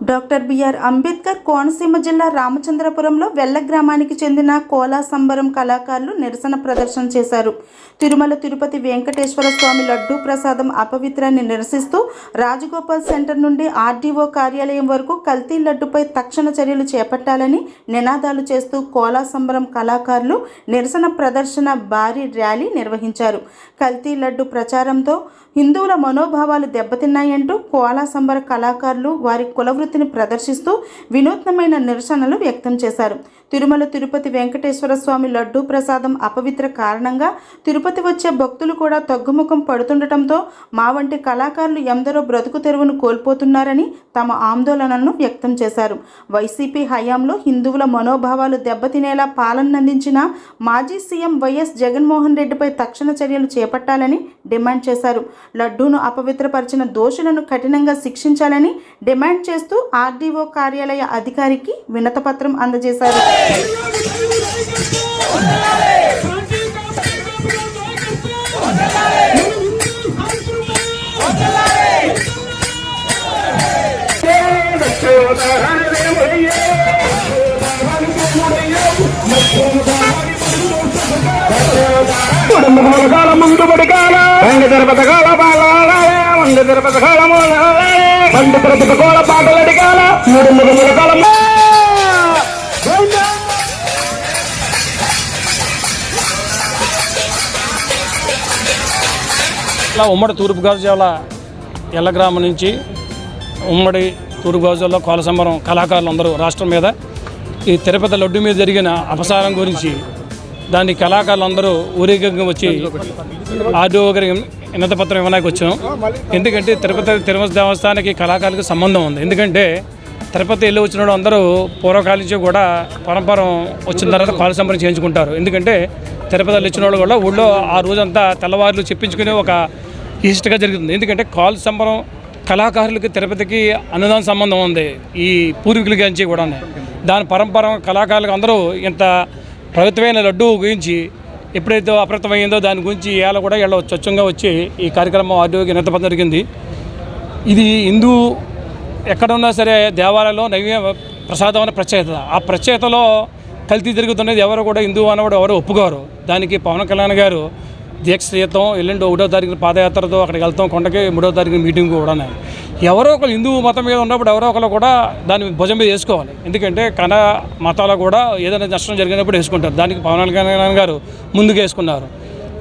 Doctor B R Ambedkar Konaseema జిల్లా రామచంద్రపురంలో వెల్ల గ్రామానికి చెందిన కోలా సంబరం కళాకారులు నిరసన ప్రదర్శన చేశారు. తిరుమల తిరుపతి వెంకటేశ్వర స్వామి లడ్డూ ప్రసాదం అపవిత్రాన్ని నిరసిస్తూ రాజగోపాల్ సెంటర్ నుండి ఆర్డీఓ కార్యాలయం వరకు కల్తీ లడ్డుపై తక్షణ చర్యలు చేపట్టాలని నినాదాలు చేస్తూ కోలా సంబరం కళాకారులు నిరసన ప్రదర్శన భారీ ర్యాలీ నిర్వహించారు. కల్తీ లడ్డు ప్రచారంతో హిందువుల మనోభావాలు దెబ్బతిన్నాయంటూ కోలా సంబర కళాకారులు వారి కులవృత్తిని ప్రదర్శిస్తూ వినూత్నమైన నిరసనలు వ్యక్తం చేశారు. తిరుమల తిరుపతి వెంకటేశ్వర స్వామి లడ్డూ ప్రసాదం అపవిత్ర కారణంగా తిరుపతి వచ్చే భక్తులు కూడా తగ్గుముఖం పడుతుండటంతో మా వంటి కళాకారులు ఎందరో బ్రతుకు తెరువును కోల్పోతున్నారని తమ ఆందోళనను వ్యక్తం చేశారు. వైసీపీ హయాంలో హిందువుల మనోభావాలు దెబ్బతినేలా పాలనందించిన మాజీ సీఎం వైఎస్ జగన్మోహన్ రెడ్డిపై తక్షణ చర్యలు చేపట్టాలని డిమాండ్ చేశారు. లడ్డూను అపవిత్రపరిచిన దోషులను కఠినంగా శిక్షించాలని డిమాండ్ చేస్తూ చేస్తూ ఆర్డీఓ కార్యాలయ అధికారికి వినతపత్రం అందజేశారు. కాల ముందు పడికాల వండి తిరుపతి కాల పాలాల వండి తిరుపతి కాల వండి తిరుపతి కోల పాటలు అడిగాల. మూడు మురుగుల కాలం ఇలా ఉమ్మడి తూర్పుగోదావరి జిల్లా ఎల్ల గ్రామం నుంచి ఉమ్మడి తూర్పుగోదావరి కోల సంబరం కళాకారులు అందరూ రాష్ట్రం మీద ఈ తిరుపతి లడ్డు మీద జరిగిన అపసారం గురించి దాన్ని కళాకారులందరూ ఊరేగంగా వచ్చి ఆర్డీఓ గారికి వినతపత్రం ఇవ్వడానికి వచ్చాం. ఎందుకంటే తిరుపతి తిరుమల దేవస్థానానికి కళాకారులకు సంబంధం ఉంది. ఎందుకంటే తిరుపతి వెళ్ళి వచ్చిన వాళ్ళు అందరూ పూర్వకాలం నుంచి కూడా పరంపరం వచ్చిన తర్వాత కాలు సంబరం చేయించుకుంటారు. ఎందుకంటే తిరుపతి వెళ్ళి వచ్చిన వాళ్ళు కూడా ఊళ్ళో ఆ రోజంతా తెల్లవారులు చెప్పించుకునే ఒక ఈస్ట్గా జరుగుతుంది. ఎందుకంటే కాలు సంబరం కళాకారులకి తిరుపతికి అనుదాన సంబంధం ఉంది. ఈ పూర్వీకులకి నుంచి కూడా దాని పరంపర కళాకారులకు అందరూ ఇంత ప్రభుత్వమైన లడ్డు గురించి ఎప్పుడైతే అప్రతమైందో దాని గురించి ఇవాళ కూడా వీళ్ళు స్వచ్ఛంగా వచ్చి ఈ కార్యక్రమం ఆర్డీఓకి నిరతపడం జరిగింది. ఇది హిందూ ఎక్కడున్నా సరే దేవాలయంలో నైవేద్య ప్రసాదం అనే ప్రత్యేకత. ఆ ప్రత్యేకతలో కల్తీ జరుగుతున్నది ఎవరు కూడా హిందూ అన్నవాడు ఎవరు ఒప్పుకోరు. దానికి పవన్ కళ్యాణ్ గారు దీక్ష చేద్దాం ఎల్లుండి ఒకటో తారీఖున పాదయాత్రతో అక్కడికి వెళ్తాం. కొండకి మూడో తారీఖున మీటింగ్ కూడా ఎవరో ఒకరు హిందూ మతం మీద ఉన్నప్పుడు ఎవరో ఒకరు కూడా దాని భుజం మీద వేసుకోవాలి. ఎందుకంటే కన మతాలు కూడా ఏదైనా నష్టం జరిగినప్పుడు వేసుకుంటారు. దానికి పవన్ కళ్యాణ్ గారు ముందుకు వేసుకున్నారు.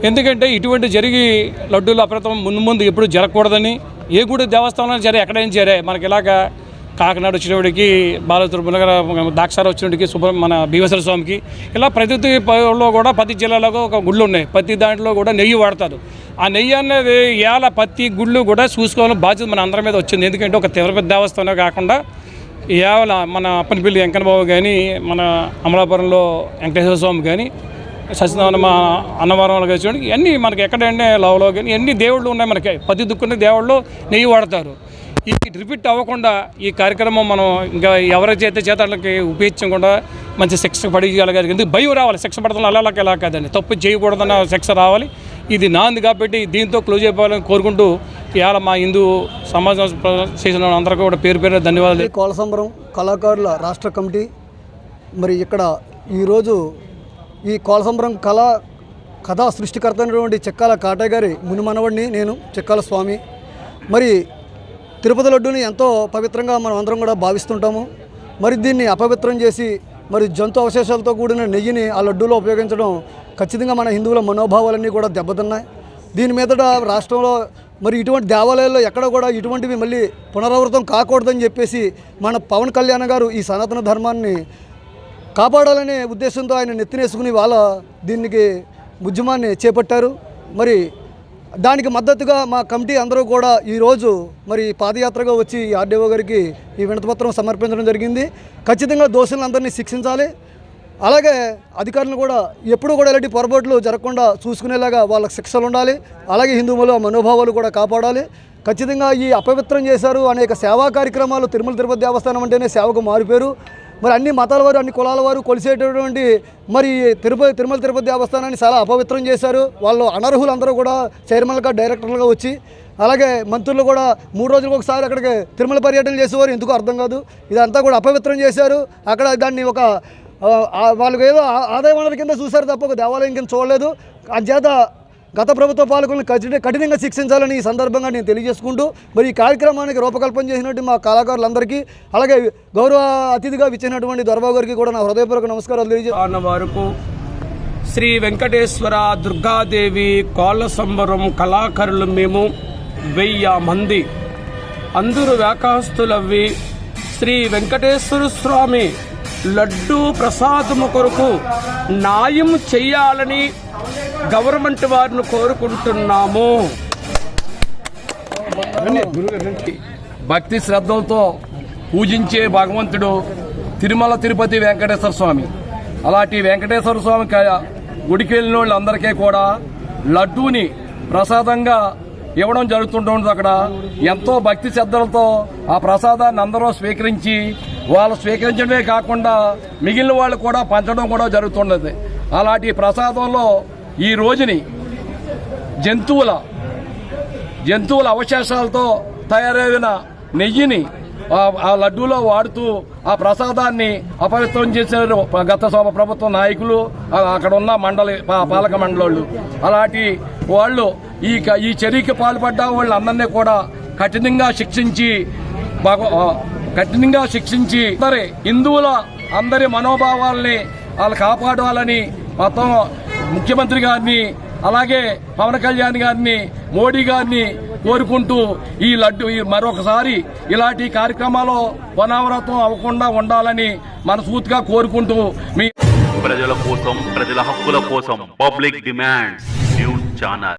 ఎందుకంటే ఇటువంటి జరిగి లడ్డూలు అప్రతం ముందు ముందు ఎప్పుడు జరగకూడదని ఏ గుడి దేవస్థానంలో జరే ఎక్కడైనా చేరే మనకి ఇలాగ కాకినాడ వచ్చినప్పటికి బాలతిరుమల దాక్షార వచ్చినప్పటికి సుబ్ర మన భీమేశ్వర స్వామికి ఇలా ప్రతి లో కూడా ప్రతి జిల్లాలో ఒక గుళ్ళు ఉన్నాయి. ప్రతి దాంట్లో కూడా నెయ్యి వాడతారు. ఆ నెయ్యి అనేది ఇవాళ పత్తి గుళ్ళు కూడా చూసుకోవాలని బాధ్యత మన అందరి మీద వచ్చింది. ఎందుకంటే ఒక తిరుపతి దేవస్థానం కాకుండా ఇవాళ మన అప్పనిపల్లి వెంకన్నబాబు కానీ మన అమలాపురంలో వెంకటేశ్వర స్వామి కానీ సత్యనారాయణ మా అన్నవరంలో వచ్చి ఇవన్నీ మనకి ఎక్కడంటే లవలో కానీ ఎన్ని దేవుళ్ళు ఉన్నాయి మనకి. పది దుక్కున్న దేవుళ్ళు నెయ్యి వాడతారు. ఈ రిపీట్ అవ్వకుండా ఈ కార్యక్రమం మనం ఇంకా ఎవరైతే చేత చేతలకి ఉపయోగించకుండా మంచి శిక్ష పడిగలగాలి ఎందుకు భయం రావాలి. శిక్ష పడతాం అలా ఇలా కాదండి. తప్పు చేయకూడదన్న శిక్ష రావాలి. ఇది నాంది కాబట్టి దీంతో క్లోజ్ అయిపోవాలని కోరుకుంటూ ఇవాళ మా హిందూ సమాజం చేసిన అందరికీ కూడా పేరు పేరు ధన్యవాదాలు. కోలసంబరం కళాకారుల రాష్ట్ర కమిటీ మరి ఇక్కడ ఈరోజు ఈ కోలసంబరం కళా కథా సృష్టికర్త అయినటువంటి చెక్కాల కాటయ్య గారి మునిమనవడిని నేను చెక్కాల స్వామి. మరి తిరుపతి లడ్డూని ఎంతో పవిత్రంగా మనం అందరం కూడా భావిస్తుంటాము. మరి దీన్ని అపవిత్రం చేసి మరి జంతు అవశేషాలతో కూడిన నెయ్యిని ఆ లడ్డూలో ఉపయోగించడం ఖచ్చితంగా మన హిందువుల మనోభావాలన్నీ కూడా దెబ్బతిన్నాయి. దీని మీదట రాష్ట్రంలో మరి ఇటువంటి దేవాలయాల్లో ఎక్కడ కూడా ఇటువంటివి మళ్ళీ పునరావృతం కాకూడదని చెప్పేసి మన పవన్ కళ్యాణ్ గారు ఈ సనాతన ధర్మాన్ని కాపాడాలనే ఉద్దేశంతో ఆయన నెత్తినేసుకుని వాళ్ళ దీనికి ఉద్యమాన్ని చేపట్టారు. మరి దానికి మద్దతుగా మా కమిటీ అందరూ కూడా ఈరోజు మరి పాదయాత్రగా వచ్చి ఆర్డీఓ గారికి ఈ వినతపత్రం సమర్పించడం జరిగింది. ఖచ్చితంగా దోషులందరినీ శిక్షించాలి. అలాగే అధికారులు కూడా ఎప్పుడూ కూడా ఇలాంటి పొరపాట్లు జరగకుండా చూసుకునేలాగా వాళ్ళకి శిక్షలు ఉండాలి. అలాగే హిందువుల మనోభావాలు కూడా కాపాడాలి. ఖచ్చితంగా ఈ అపవిత్రం చేశారు అనేక సేవా కార్యక్రమాలు తిరుమల తిరుపతి దేవస్థానం అంటేనే సేవకు మారిపోయారు. మరి అన్ని మతాల వారు అన్ని కులాల వారు కొలిసేటటువంటి మరి తిరుపతి తిరుమల తిరుపతి దేవస్థానాన్ని చాలా అపవిత్రం చేశారు. వాళ్ళు అనర్హులందరూ కూడా చైర్మన్గా డైరెక్టర్లుగా వచ్చి అలాగే మంత్రులు కూడా మూడు రోజులకు ఒకసారి అక్కడికి తిరుమల పర్యటన చేసేవారు. ఎందుకు అర్థం కాదు. ఇదంతా కూడా అపవిత్రం చేశారు. అక్కడ దాన్ని ఒక వాళ్ళకి ఏదో ఆదాయ వనరు కింద చూశారు తప్ప ఒక దేవాలయం కింద చూడలేదు. అంచేత గత ప్రభుత్వ పాలకులను కఠిన కఠినంగా శిక్షించాలని ఈ సందర్భంగా నేను తెలియజేసుకుంటూ మరి ఈ కార్యక్రమానికి రూపకల్పన చేసినట్టు మా కళాకారులందరికీ అలాగే గౌరవ అతిథిగా ఇచ్చినటువంటి దొరబాబు గారికి కూడా నా హృదయపూర్వక నమస్కారాలు తెలియజేస్తాను అన్న వరకు శ్రీ వెంకటేశ్వర దుర్గాదేవి కోళ్ళ సంబరం కళాకారులు మేము వెయ్యి మంది. అందరూ వ్యాకాస్తులవి శ్రీ వెంకటేశ్వర స్వామి లడ్డూ ప్రసాదము కొరకు న్యాయం చెయ్యాలని గవర్నమెంట్ వారిని కోరుకుంటున్నాము. భక్తి శ్రద్ధలతో పూజించే భగవంతుడు తిరుమల తిరుపతి వెంకటేశ్వర స్వామి. అలాంటి వెంకటేశ్వర స్వామి గుడికి వెళ్ళిన వాళ్ళందరికీ కూడా లడ్డూని ప్రసాదంగా ఇవ్వడం జరుగుతుంటుంది అక్కడ. ఎంతో భక్తి శ్రద్ధలతో ఆ ప్రసాదాన్ని అందరూ స్వీకరించి వాళ్ళు స్వీకరించడమే కాకుండా మిగిలిన వాళ్ళు కూడా పంచడం కూడా జరుగుతున్నది. అలాంటి ప్రసాదంలో ఈ రోజుని జంతువుల జంతువుల అవశేషాలతో తయారైన నెయ్యిని ఆ- లడ్డూలో వాడుతూ ఆ ప్రసాదాన్ని అపవిత్రం చేశారు గత సభ ప్రభుత్వ నాయకులు. అక్కడ ఉన్న మండలి పాలక మండలి అలాంటి వాళ్ళు ఈ క- ఈ చర్యకి పాల్పడ్డ వాళ్ళందరినీ కూడా కఠినంగా శిక్షించి భగ- కఠినంగా శిక్షించి అందరి హిందువుల అందరి మనోభావాల్ని వాళ్ళు కాపాడాలని మొత్తం ముఖ్యమంత్రి గారిని అలాగే పవన్ కళ్యాణ్ గారిని మోడీ గారిని కోరుకుంటూ ఈ లడ్డు మరొకసారి ఇలాంటి కార్యక్రమాలు పునరావృతం అవ్వకుండా ఉండాలని మనస్ఫూర్తిగా కోరుకుంటూ మీ ప్రజల కోసం ప్రజల హక్కుల కోసం పబ్లిక్ డిమాండ్స్ న్యూస్ ఛానల్.